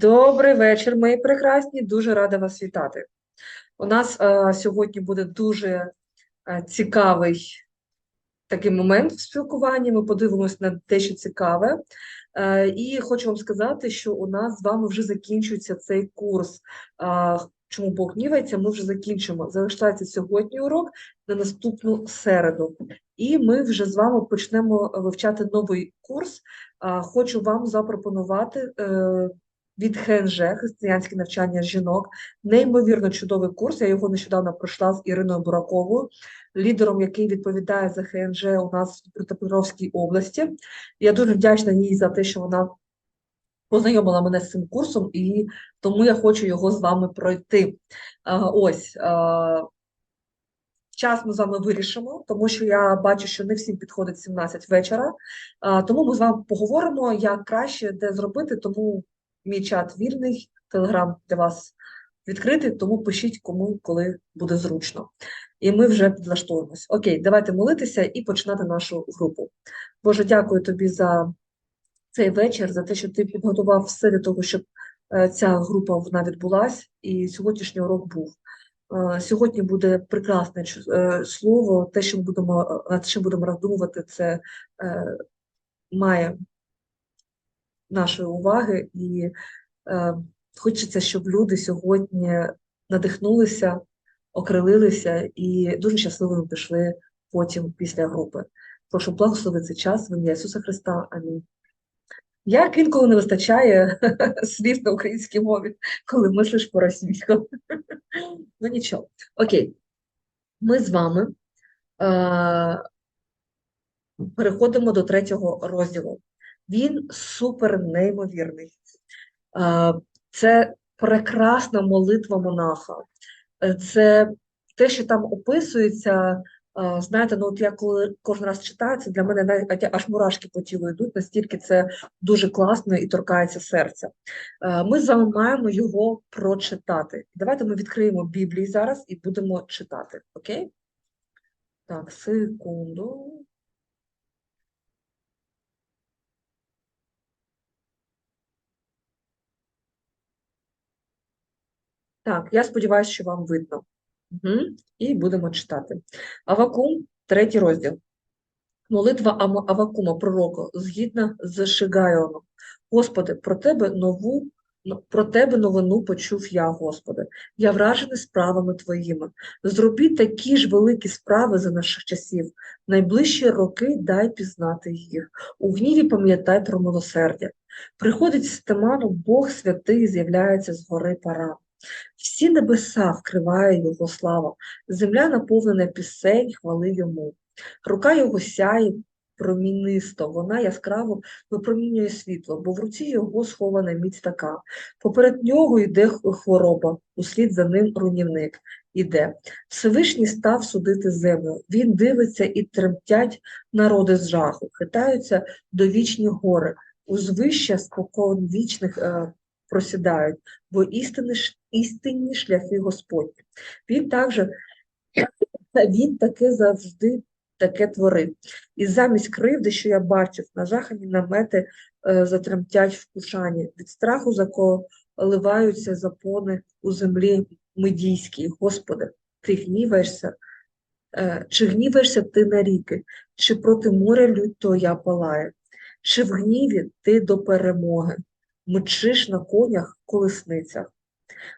Добрий вечір, мої прекрасні. Дуже рада вас вітати. У нас е, сьогодні буде дуже е, цікавий такий момент в спілкуванні. Ми подивимося на дещо цікаве. Е, і хочу вам сказати, що у нас з вами вже закінчується цей курс. Е, чому Бог гнівається, ми вже закінчимо. Залишається сьогодні урок на наступну середу. І ми вже з вами почнемо вивчати новий курс. Хочу вам запропонувати. Від ХНЖ Християнське навчання жінок. Неймовірно чудовий курс. Я його нещодавно пройшла з Іриною Бураковою, лідером, який відповідає за ХНЖ у нас в Дніпропетровській області. Я дуже вдячна їй за те, що вона познайомила мене з цим курсом, і тому я хочу його з вами пройти. А, Ось. Час ми з вами вирішимо, тому що я бачу, що не всім підходить 17 вечора. Тому ми з вами поговоримо, як краще де зробити. Тому Мій чат вільний, телеграм для вас відкритий, тому пишіть кому, коли буде зручно. І ми вже підлаштовуємось. Окей, давайте молитися і починати нашу групу. Боже, дякую тобі за цей вечір, за те, що ти підготував все для того, щоб е, ця група вона відбулась, і сьогоднішній урок був. Е, Сьогодні буде прекрасне е, слово, те, що ми будемо над чим будемо роздумувати, це має нашої уваги, і е, хочеться, щоб люди сьогодні надихнулися, окрилилися і дуже щасливими пішли потім після групи. Прошу благослови цей час в ім'я Ісуса Христа. Амінь. Як інколи не вистачає слів на українській мові, коли мислиш по російському. Ну нічого. Окей. Ми з вами е, переходимо до третього розділу. Він супер неймовірний. Це прекрасна молитва монаха. Е, Це те, що там описується. Знаєте, ну от я коли кожен раз читаю, це для мене аж мурашки по тілу йдуть, настільки це дуже класно і торкається серця. Е, Ми з вами маємо його прочитати. Давайте ми відкриємо Біблію зараз і будемо читати. Окей? Так, секунду. Так, я сподіваюся, що вам видно. Угу. І будемо читати. Авакум, третій розділ. Молитва Авакума, пророка, згідно з Шигайоном. Господи, про тебе нову, про тебе новину почув я, Господи. Я вражений справами Твоїми. Зробіть такі ж великі справи за наших часів. Найближчі роки дай пізнати їх. У гніві пам'ятай про милосердя. Приходить з тиману Бог святий з'являється з гори пара. Всі небеса вкриває його слава, земля наповнена пісень, хвали йому. Рука його сяє промінисто, вона яскраво випромінює світло, бо в руці його схована міць така. Поперед нього йде хвороба, услід за ним руйнівник іде. Всевишній став судити землю. Він дивиться і тремтять народи з жаху, хитаються довічні гори, узвища спокон вічних е, просідають, бо істини, ш- істинні шляхи Господні. Він також він таке завжди таке творив. І замість кривди, що я бачив, нажахані намети е, затремтять в кушані. Від страху заколиваються запони у землі медійській. Господи, ти гніваєшся, е, чи гніваєшся ти на ріки, чи проти моря лють твоя палає, чи в гніві ти до перемоги, мчиш на конях колесницях.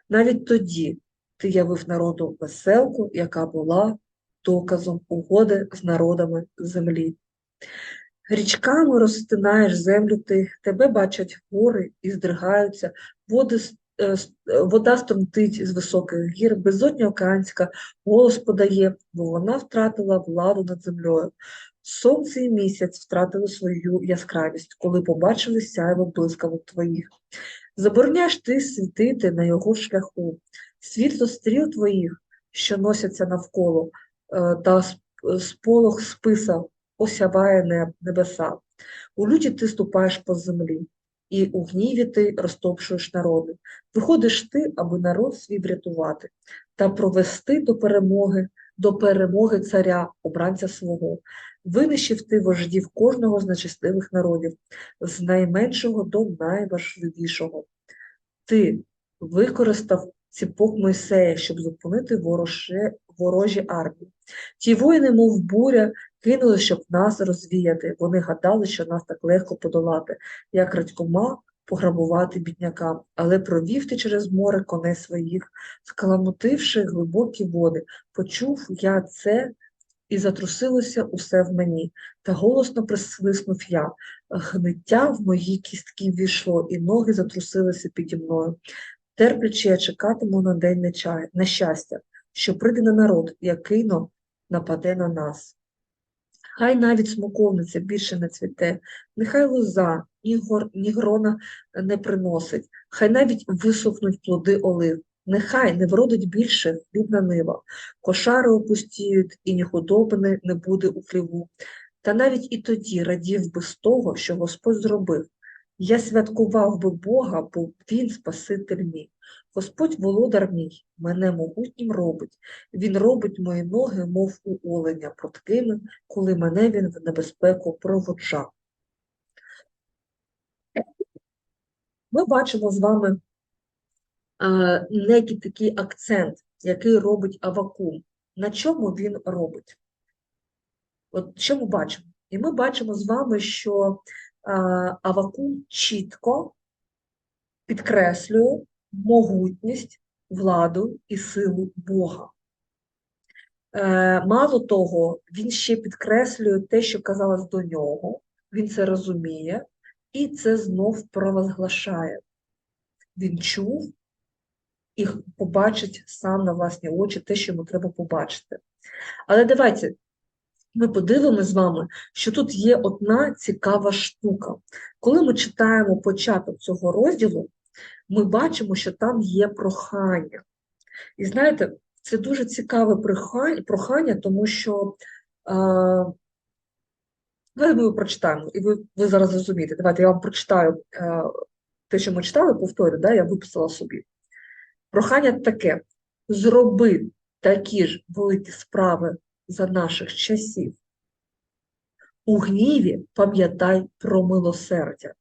Навіть тоді ти явив народу веселку, яка була доказом угоди з народами землі. Річками розтинаєш землю ти, тебе бачать гори і здригаються, води, е, е, вода струмтить з високих гір, безодня океанська голос подає, бо вона втратила владу над землею. Сонце і місяць втратили свою яскравість, коли побачили сяйво блискавок твоїх. Забороняєш ти світити на його шляху, світло стріл твоїх, що носяться навколо, е, та сполох списа осяває небеса. У люті ти ступаєш по землі, і у гніві ти розтопшуєш народи. Виходиш ти, аби народ свій врятувати, та провести до перемоги, до перемоги царя, обранця свого. Винищив ти вождів кожного з нечестивих народів, з найменшого до найважливішого. ти використав ціпок Мойсея, щоб зупинити вороже, ворожі армії. Ті воїни, мов буря, кинули, щоб нас розвіяти. Вони гадали, що нас так легко подолати, як радькома пограбувати біднякам. Але провів ти через море коней своїх, скаламутивши глибокі води. Почув я це і затрусилося усе в мені, та голосно присвиснув я. Гниття в мої кістки ввійшло, і ноги затрусилися піді мною. Терплячи, я чекатиму на день неча- нещастя, що прийде на народ, який но нападе на нас. Хай навіть смоковниця більше не цвіте, нехай лоза, ні, гор, грона не приносить, хай навіть висохнуть плоди олив, нехай не вродить більше хлібна нива, кошари опустіють, і ні худоби не- буде у хліву. Та навіть і тоді радів би з того, що Господь зробив. Я святкував би Бога, бо Він Спаситель мій. Господь володар мій, мене могутнім робить. Він робить мої ноги, мов у оленя, пруткими, коли мене він в небезпеку проводжав. Ми бачимо з вами е, некий такий акцент, який робить Авакум. На чому він робить? От що ми бачимо? І ми бачимо з вами, що е, Авакум чітко підкреслює могутність, владу і силу Бога. Е, Мало того, він ще підкреслює те, що казалось до нього, він це розуміє і це знов провозглашає. Він чув і побачить сам на власні очі те, що йому треба побачити. Але давайте ми подивимося з вами, що тут є одна цікава штука. Коли ми читаємо початок цього розділу, ми бачимо, що там є прохання. І знаєте, це дуже цікаве прохання, тому що е, давайте ми його прочитаємо, і ви, ви зараз зрозумієте. Давайте я вам прочитаю е, те, що ми читали, повторю, да, я виписала собі. Прохання таке: зроби такі ж великі справи за наших часів. У гніві пам'ятай про милосердя.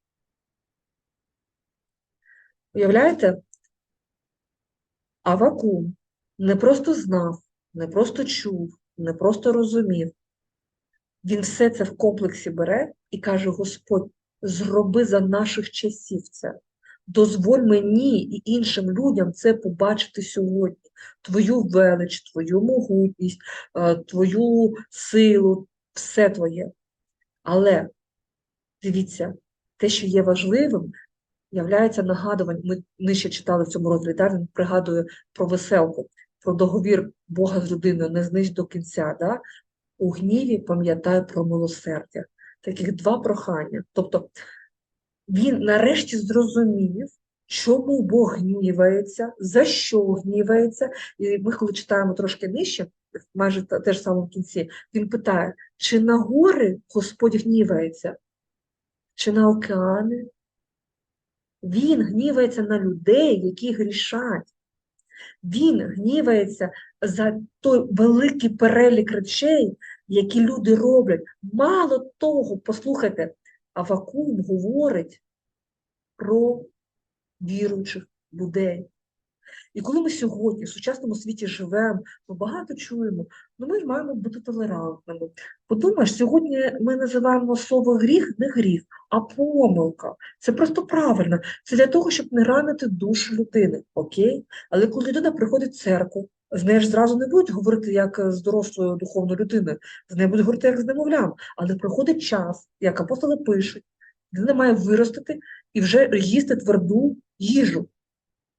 Уявляєте? Авакум не просто знав, не просто чув, не просто розумів. Він все це в комплексі бере і каже: Господь, зроби за наших часів це. Дозволь мені і іншим людям це побачити сьогодні. Твою велич, твою могутність, е, твою силу, все твоє. Але дивіться, те, що є важливим, являється нагадуванням. Ми нижче читали в цьому розділі, да? він пригадує про веселку, про договір Бога з людиною, не знищ до кінця. Да? У гніві пам'ятай про милосердя. Таких два прохання. Тобто він нарешті зрозумів, чому Бог гнівається, за що гнівається. І ми, коли читаємо трошки нижче, майже те те ж саме в кінці, він питає, чи на гори Господь гнівається, чи на океани? Він гнівається на людей, які грішать. Він гнівається за той великий перелік речей, які люди роблять. Мало того, послухайте, Авакум говорить про віруючих людей. І коли ми сьогодні в сучасному світі живемо, ми багато чуємо, ну ми маємо бути толерантними. Подумаєш, сьогодні ми називаємо слово гріх не гріх, а помилка. Це просто правильно. Це для того, щоб не ранити душу людини. Окей? Але коли людина приходить в церкву, з нею ж зразу не будуть говорити як з дорослою духовною людиною, з нею будуть говорити як з немовлям. Але приходить час, як апостоли пишуть, людина має виростити і вже їсти тверду їжу.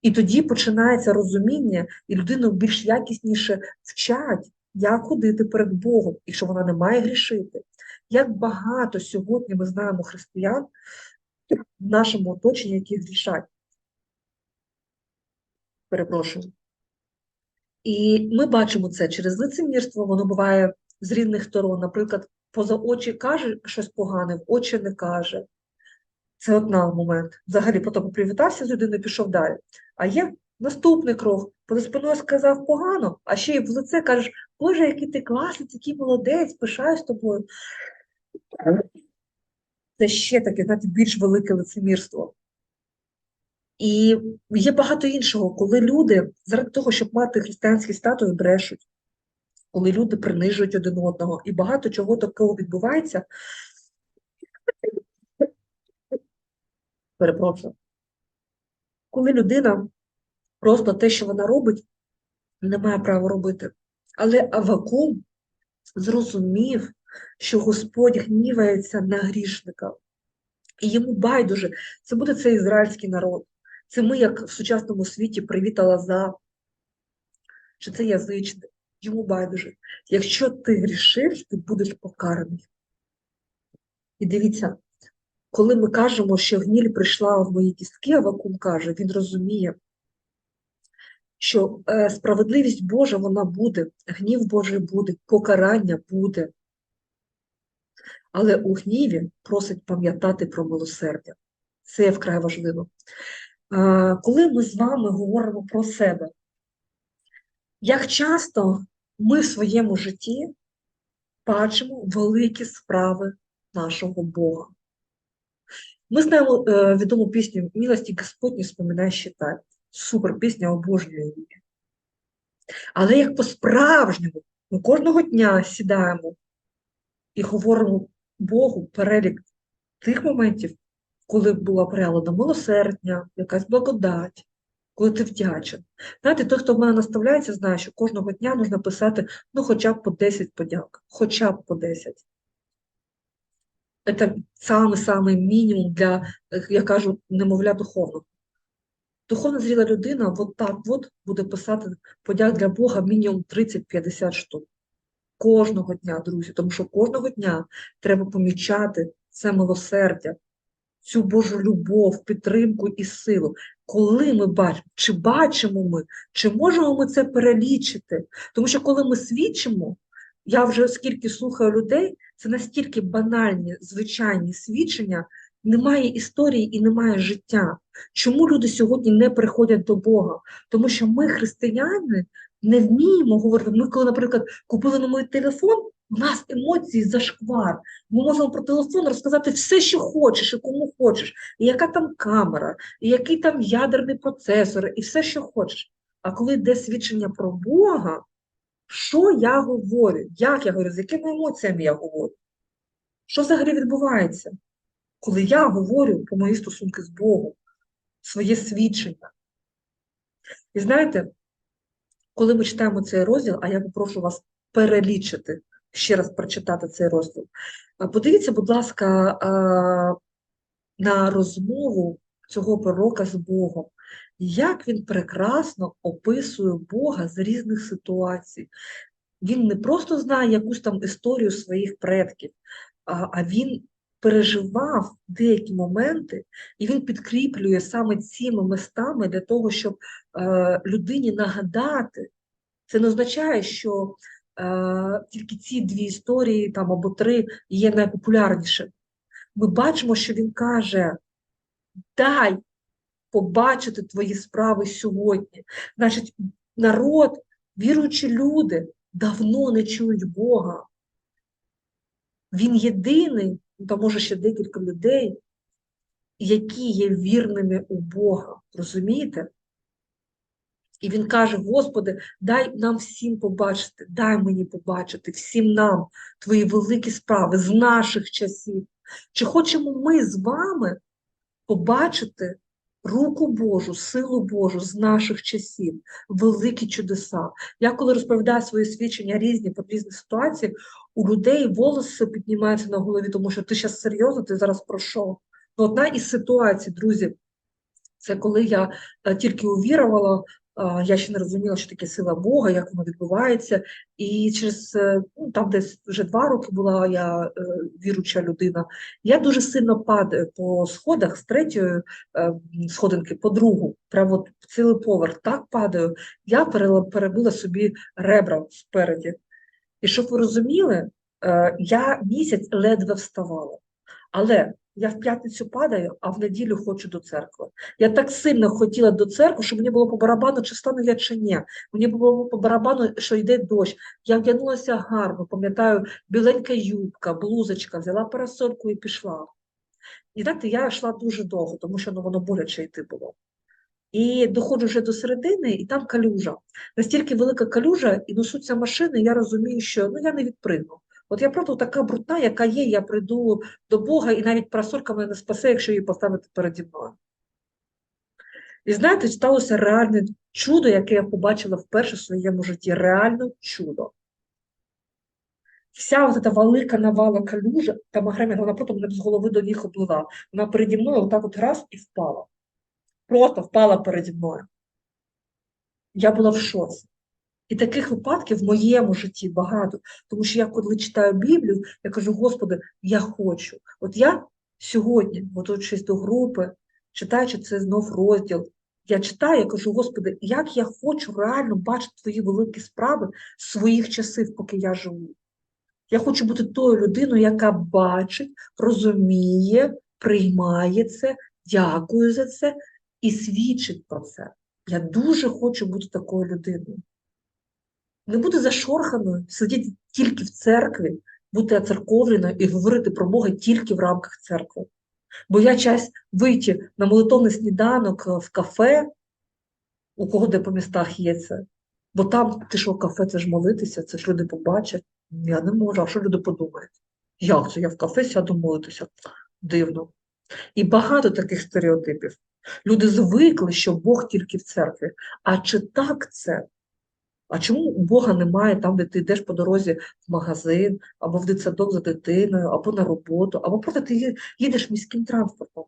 І тоді починається розуміння, і людину більш якісніше вчать, як ходити перед Богом, і що вона не має грішити. Як багато сьогодні ми знаємо християн в нашому оточенні, які грішать. Перепрошую. І ми бачимо це через лицемірство, воно буває з різних сторон. Наприклад, поза очі каже щось погане, в очі не каже. Це одна момент. Взагалі, потім привітався з людиною, пішов далі. А є наступний крок. Поза спиною сказав погано, а ще й в лице кажеш, Боже, який ти класний, який молодець, пишаюсь тобою. Це ще таке, знаєте, більш велике лицемірство. І є багато іншого, коли люди заради того, щоб мати християнський статус, брешуть, коли люди принижують один одного, і багато чого такого відбувається. Перепрошую. Коли людина просто те, що вона робить, не має права робити. Але Авакум зрозумів, що Господь гнівається на грішника. І йому байдуже, це буде цей ізраїльський народ. Це ми, як в сучасному світі, привіт Алаза, чи це язичник. Йому байдуже. Якщо ти грішиш, ти будеш покараний. І дивіться, коли ми кажемо, що гніль прийшла в мої кістки, а Авакум каже, він розуміє, що е, справедливість Божа вона буде, гнів Божий буде, покарання буде. Але у гніві просить пам'ятати про милосердя. Це вкрай важливо. Е, Коли ми з вами говоримо про себе, як часто ми в своєму житті бачимо великі справи нашого Бога? Ми знаємо е, відому пісню «Милості Господні споминай считай». Супер пісня обожнює її. Але як по-справжньому, ми кожного дня сідаємо і говоримо Богу перелік тих моментів, коли була проявлена милосердя, якась благодать, коли ти вдячен. Знаєте, той, хто в мене наставляється, знає, що кожного дня можна писати ну, хоча б по 10 подяк, хоча б по 10. Це самий-самий мінімум для, я кажу, немовля духовного. Духовно зріла людина от так от буде писати подяк для Бога мінімум 30-50 штук. Кожного дня, друзі, тому що кожного дня треба помічати це милосердя, цю Божу любов, підтримку і силу. Коли ми бачимо, чи бачимо ми, чи можемо ми це перелічити? Тому що коли ми свідчимо, я вже скільки слухаю людей, це настільки банальні, звичайні свідчення, немає історії і немає життя. Чому люди сьогодні не приходять до Бога? Тому що ми, християни, не вміємо говорити. Ми, коли, наприклад, купили новий телефон, у нас емоції зашквар. Ми можемо про телефон розказати все, що хочеш, і кому хочеш, і яка там камера, і який там ядерний процесор, і все, що хочеш. А коли йде свідчення про Бога, що я говорю? Як я говорю, з якими емоціями я говорю? Що взагалі відбувається? Коли я говорю про мої стосунки з Богом, своє свідчення. І знаєте, коли ми читаємо цей розділ, а я попрошу вас перелічити, ще раз прочитати цей розділ, подивіться, будь ласка, на розмову цього пророка з Богом, як він прекрасно описує Бога з різних ситуацій. Він не просто знає якусь там історію своїх предків, а, він переживав деякі моменти, і він підкріплює саме цими містами для того, щоб е, людині нагадати. Це не означає, що е, тільки ці дві історії там або три є найпопулярнішими. Ми бачимо, що він каже: дай побачити твої справи сьогодні. Значить, народ, віруючі люди давно не чують Бога. Він єдиний, та може ще декілька людей, які є вірними у Бога. Розумієте? І він каже: Господи, дай нам всім побачити, дай мені побачити, всім нам твої великі справи з наших часів. Чи хочемо ми з вами побачити руку Божу, силу Божу з наших часів, великі чудеса? Я коли розповідаю свої свідчення різні по різних ситуаціях, у людей волоси піднімаються на голові, тому що ти зараз серйозно, ти зараз про що? Ну, одна із ситуацій, друзі, це коли я е, тільки увірувала, я ще не розуміла, що таке сила Бога, як воно відбувається. І через е, ну, там десь вже два роки була я е, віруча людина. Я дуже сильно падаю по сходах з третьої е, сходинки по другу, прямо цілий поверх так падаю. Я перебила собі ребра спереді. І щоб ви розуміли, е, я місяць ледве вставала. Але я в п'ятницю падаю, а в неділю хочу до церкви. Я так сильно хотіла до церкви, що мені було по барабану, чи стану я чи ні. Мені було по барабану, що йде дощ. Я вдягнулася гарно, пам'ятаю, біленька юбка, блузочка, взяла парасольку і пішла. І знаєте, я йшла дуже довго, тому що ну, воно боляче йти було. І доходжу вже до середини, і там калюжа. Настільки велика калюжа, і несуться машини, я розумію, що ну, я не відпригну. От я просто така брудна, яка є, я прийду до Бога, і навіть парасолька мене не спасе, якщо її поставити переді мною. І знаєте, сталося реальне чудо, яке я побачила вперше в своєму житті. Реально чудо. Вся ця велика навала калюжа, та магремія, вона просто мене з голови до ніг облила. Вона переді мною отак от раз і впала. Просто впала переді мною. Я була в шоці. І таких випадків в моєму житті багато. Тому що я, коли читаю Біблію, я кажу, Господи, я хочу. От я сьогодні, готуючись до групи, читаючи цей знов розділ, я читаю, я кажу, Господи, як я хочу реально бачити Твої великі справи своїх часів, поки я живу. Я хочу бути тою людиною, яка бачить, розуміє, приймає це, дякує за це і свідчить про це. Я дуже хочу бути такою людиною. Не бути зашорханою, сидіти тільки в церкві, бути оцерковленою і говорити про Бога тільки в рамках церкви. Бо я час вийти на молитовний сніданок в кафе, у кого де по містах є це. Бо там ти що, кафе, це ж молитися, це ж люди побачать. Я не можу, а що люди подумають? Як це? Я в кафе сяду молитися? Дивно. І багато таких стереотипів. Люди звикли, що Бог тільки в церкві. А чи так це? А чому у Бога немає там, де ти йдеш по дорозі в магазин, або в дитсадок за дитиною, або на роботу, або просто ти їдеш міським транспортом?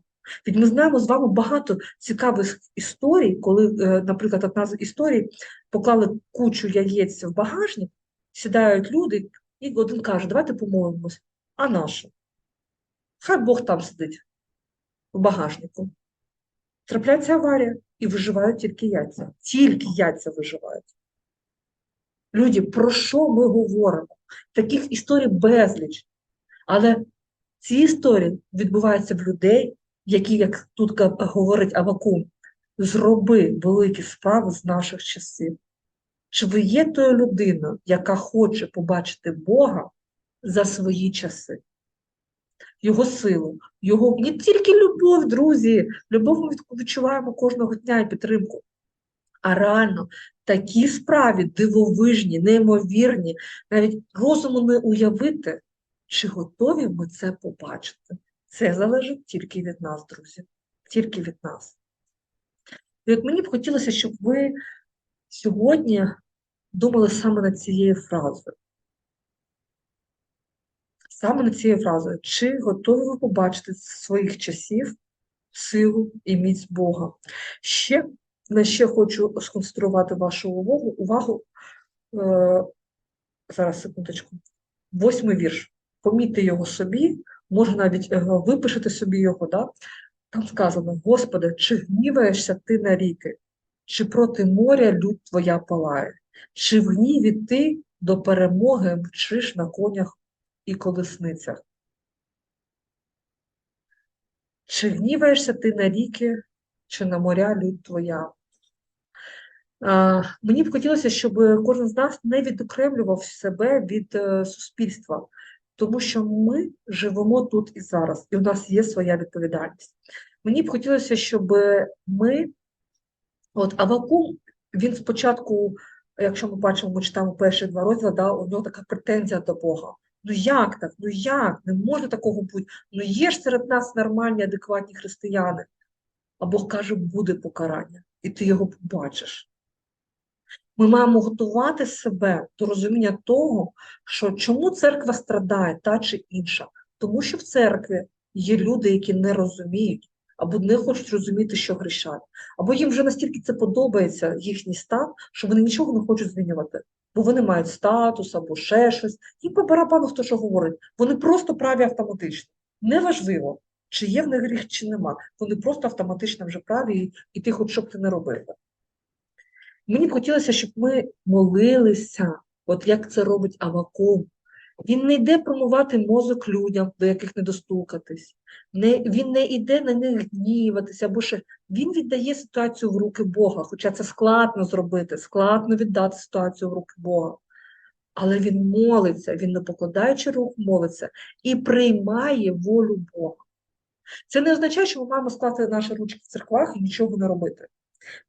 Ведь ми знаємо з вами багато цікавих історій, коли, е, наприклад, одна з історій поклали кучу яєць в багажник, сідають люди, і один каже, давайте помолимось. А наше? Хай Бог там сидить, в багажнику. Трапляється аварія і виживають тільки яйця. Тільки яйця виживають. Люди, про що ми говоримо? Таких історій безліч. Але ці історії відбуваються в людей, які, як тут говорить Авакум, зроби великі справи з наших часів. Чи ви є тою людиною, яка хоче побачити Бога за свої часи? Його силу, його не тільки любов, друзі, любов ми відчуваємо кожного дня і підтримку, а реально такі справи дивовижні, неймовірні, навіть розуму не уявити, чи готові ми це побачити. Це залежить тільки від нас, друзі, тільки від нас. І от мені б хотілося, щоб ви сьогодні думали саме над цією фразою. Саме над цією фразою, чи готові ви побачити з своїх часів силу і міць Бога? Ще на ще хочу сконцентрувати вашу увагу. увагу е, Зараз секундочку. Восьмий вірш. Помітьте його собі, можна навіть е, випишете собі його. Да? Там сказано: Господи, чи гніваєшся ти на ріки, чи проти моря людь твоя палає, чи в гніві ти до перемоги мчиш на конях і колесницях? Чи гніваєшся ти на ріки, чи на моря людь твоя? Мені б хотілося, щоб кожен з нас не відокремлював себе від е, суспільства, тому що ми живемо тут і зараз, і у нас є своя відповідальність. Мені б хотілося, щоб ми, от Авакум, він спочатку, якщо ми бачимо, ми читаємо перші два розділи, да, у нього така претензія до Бога. Ну як так? Ну як? Не може такого бути. Ну є ж серед нас нормальні, адекватні християни. А Бог каже, буде покарання, і ти його побачиш. Ми маємо готувати себе до розуміння того, що чому церква страдає та чи інша, тому що в церкві є люди, які не розуміють, або не хочуть розуміти, що грішать, або їм вже настільки це подобається, їхній стан, що вони нічого не хочуть змінювати, бо вони мають статус або ще щось, і по барабану хто що говорить. Вони просто праві автоматично. Неважливо, чи є в них гріх, чи нема. Вони просто автоматично вже праві, і ти хоч щоб ти не робив. Мені б хотілося, щоб ми молилися, от як це робить Авакум. Він не йде промувати мозок людям, до яких не достукатись. Не, Він не йде на них гніватися, або ще він віддає ситуацію в руки Бога, хоча це складно зробити, складно віддати ситуацію в руки Бога. Але він молиться, він не покладаючи рук, молиться і приймає волю Бога. Це не означає, що ми маємо скласти наші ручки в церквах і нічого не робити.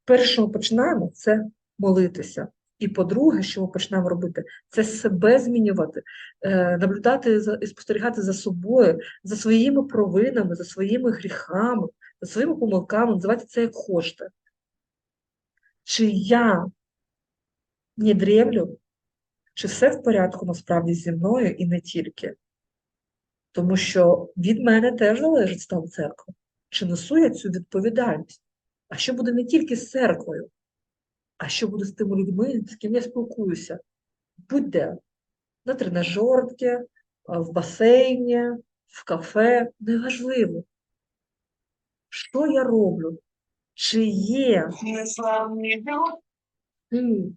Перше, що ми починаємо, це молитися. І по-друге, що ми починаємо робити, це себе змінювати, е, наблюдати і спостерігати за собою, за своїми провинами, за своїми гріхами, за своїми помилками, називайте це як хочете. Чи я не дремлю, чи все в порядку насправді зі мною і не тільки? Тому що від мене теж залежить стан церкви. Чи несу я цю відповідальність? А що буде не тільки з церквою, а що буде з тими людьми, з ким я спілкуюся? Будь-де, на тренажерці, в басейні, в кафе, неважливо. Що я роблю? Чи є ти,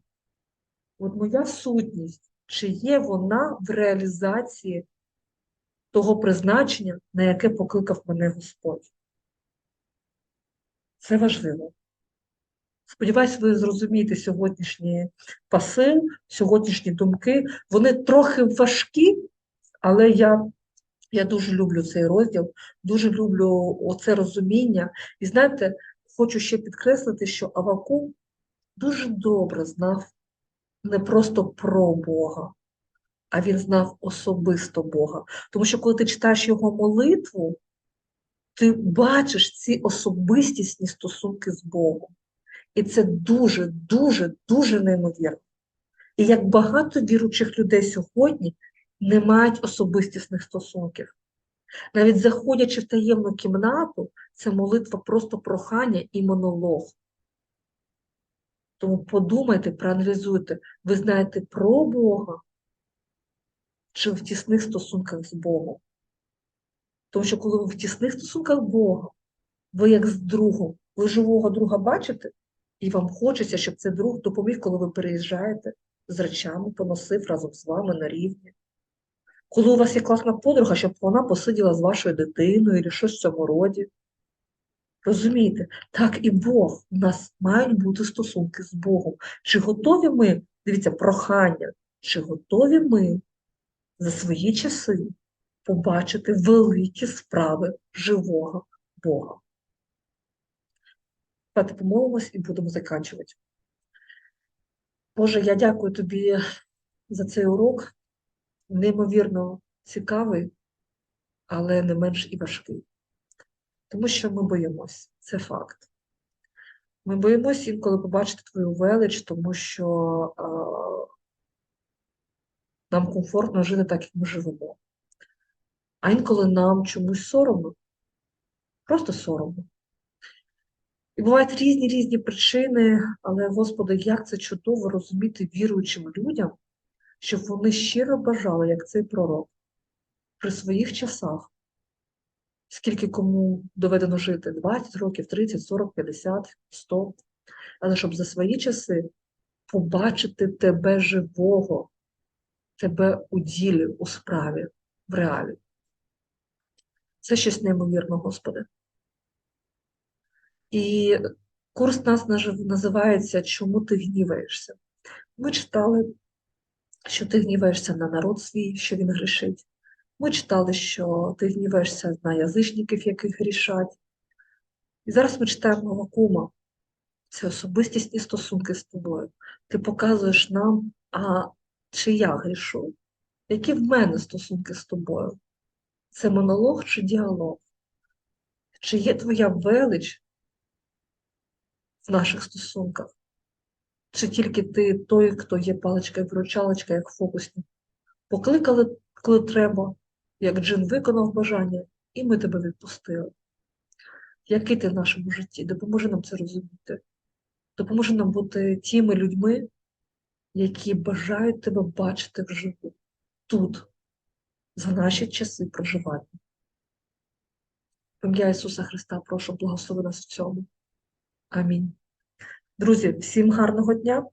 от моя сутність, чи є вона в реалізації того призначення, на яке покликав мене Господь? Це важливо. Сподіваюсь, ви зрозумієте сьогоднішні посил, сьогоднішні думки. Вони трохи важкі, але я, я дуже люблю цей розділ, дуже люблю оце розуміння. І знаєте, хочу ще підкреслити, що Авакум дуже добре знав не просто про Бога, а він знав особисто Бога. Тому що коли ти читаєш його молитву, ти бачиш ці особистісні стосунки з Богом. І це дуже, дуже, дуже неймовірно. І як багато віруючих людей сьогодні не мають особистісних стосунків. Навіть заходячи в таємну кімнату, це молитва просто прохання і монолог. Тому подумайте, проаналізуйте, ви знаєте про Бога чи в тісних стосунках з Богом. Тому що коли ви в тісних стосунках Бога, ви як з другом, ви живого друга бачите, і вам хочеться, щоб цей друг допоміг, коли ви переїжджаєте з речами, поносив разом з вами на рівні. Коли у вас є класна подруга, щоб вона посиділа з вашою дитиною або щось в цьому роді. Розумієте, так і Бог. У нас мають бути стосунки з Богом. Чи готові ми, дивіться, прохання, чи готові ми за свої часи побачити великі справи живого Бога? Давайте помолимось і будемо закінчувати. Боже, я дякую тобі за цей урок. Неймовірно цікавий, але не менш і важкий. Тому що ми боїмось, це факт. Ми боїмось інколи побачити твою велич, тому що а, нам комфортно жити так, як ми живемо. А інколи нам чомусь соромно, просто соромно. І бувають різні різні причини, але, Господи, як це чудово розуміти віруючим людям, щоб вони щиро бажали, як цей пророк, при своїх часах, скільки кому доведено жити 20 років, 30, 40, 50, 100, але щоб за свої часи побачити тебе живого, тебе у ділі, у справі, в реалі. Це щось неймовірно, Господи. І курс нас називається Чому ти гніваєшся? Ми читали, що ти гніваєшся на народ свій, що він грішить. Ми читали, що ти гніваєшся на язичників, яких грішать. І зараз ми читаємо Авакума. Це особистісні стосунки з тобою. Ти показуєш нам, а чи я грішу? Які в мене стосунки з тобою? Це монолог чи діалог? Чи є твоя велич в наших стосунках? Чи тільки ти той, хто є паличка і вручалочка, як фокусник? Покликали, коли треба, як джин виконав бажання, і ми тебе відпустили. Який ти в нашому житті? Допоможи нам це розуміти. Допоможи нам бути тими людьми, які бажають тебе бачити вживу, тут, за наші часи проживання. Ім'я Ісуса Христа, прошу благослови нас в цьому. Амінь. Друзі, всім гарного дня!